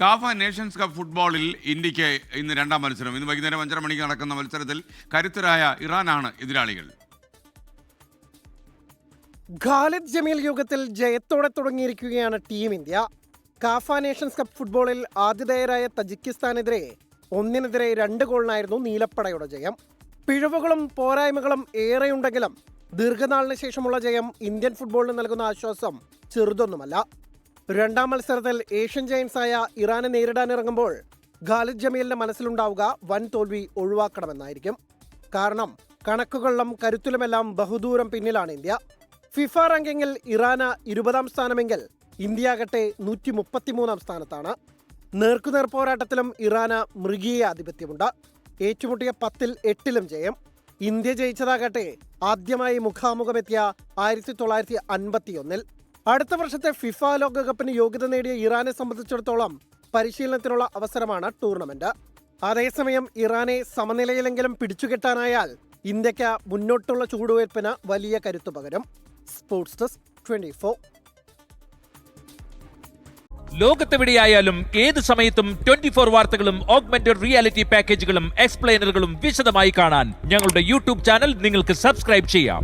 കാഫ nations cup ഫുട്ബോളിൽ ഇന്ത്യയ്ക്ക് ഇന്ന് രണ്ടാം മത്സരം. ഇന്ന് വൈകുന്നേരം അഞ്ചര മണിക്ക് നടക്കുന്ന മത്സരത്തിൽ കരുത്തരായ ഇറാനാണ് എതിരാളികൾ. ഖാലിദ് ജമീൽ യുഗത്തിൽ ജയത്തോടെ തുടങ്ങിയിരിക്കുകയാണ് team India. CAFA nations cup ഫുട്ബോളിൽ ആതിഥേയരായ തജിക്കിസ്ഥാനെതിരെ ഒന്നിനെതിരെ രണ്ട് ഗോളിനായിരുന്നു നീലപ്പടയുടെ ജയം. പിഴവുകളും പോരായ്മകളും ഏറെയുണ്ടെങ്കിലും ദീർഘനാളിന് ശേഷമുള്ള ജയം ഇന്ത്യൻ ഫുട്ബോളിന് നൽകുന്ന ആശ്വാസം ചെറുതൊന്നുമല്ല. രണ്ടാം മത്സരത്തിൽ ഏഷ്യൻ ജയൻസ് ആയ ഇറാനെ നേരിടാനിറങ്ങുമ്പോൾ ഖാലിദ് ജമീലിന്റെ മനസ്സിലുണ്ടാവുക വൻ തോൽവി ഒഴിവാക്കണമെന്നായിരിക്കും. കാരണം കണക്കുകളിലും കരുത്തിലുമെല്ലാം ബഹുദൂരം പിന്നിലാണ് ഇന്ത്യ. ഫിഫ റാങ്കിങ്ങിൽ ഇറാന് ഇരുപതാം സ്ഥാനമെങ്കിൽ ഇന്ത്യ ആകട്ടെ നൂറ്റി മുപ്പത്തിമൂന്നാം സ്ഥാനത്താണ്. നേർക്കുനേർ പോരാട്ടത്തിലും ഇറാന് മൃഗീയ ആധിപത്യമുണ്ട്. ഏറ്റുമുട്ടിയ പത്തിൽ എട്ടിലും ജയം. ഇന്ത്യ ജയിച്ചതാകട്ടെ ആദ്യമായി മുഖാമുഖമെത്തിയ ആയിരത്തി തൊള്ളായിരത്തി അൻപത്തിയൊന്നിൽ അടുത്ത വർഷത്തെ ഫിഫ ലോകകപ്പിന് യോഗ്യത നേടിയ ഇറാനെ സംബന്ധിച്ചിടത്തോളം പരിശീലനത്തിനുള്ള അവസരമാണ് ടൂർണമെന്റ്. അതേസമയം ഇറാനെ സമനിലയിലെങ്കിലും പിടിച്ചുകെട്ടാനായാൽ ഇന്ത്യയ്ക്ക് മുന്നോട്ടുള്ള ചൂടുവയ്പ്പിന് വലിയ കരുത്തു പകരും. Sports desk twenty four. ലോകത്തെവിടെയായാലും ഏത് സമയത്തും ട്വന്റി ഫോർ വാർത്തകളും ഓഗ്മെന്റഡ് റിയാലിറ്റി പാക്കേജുകളും എക്സ്പ്ലെയിനറുകളും വിശദമായി കാണാൻ ഞങ്ങളുടെ യൂട്യൂബ് ചാനൽ നിങ്ങൾക്ക് സബ്സ്ക്രൈബ് ചെയ്യാം.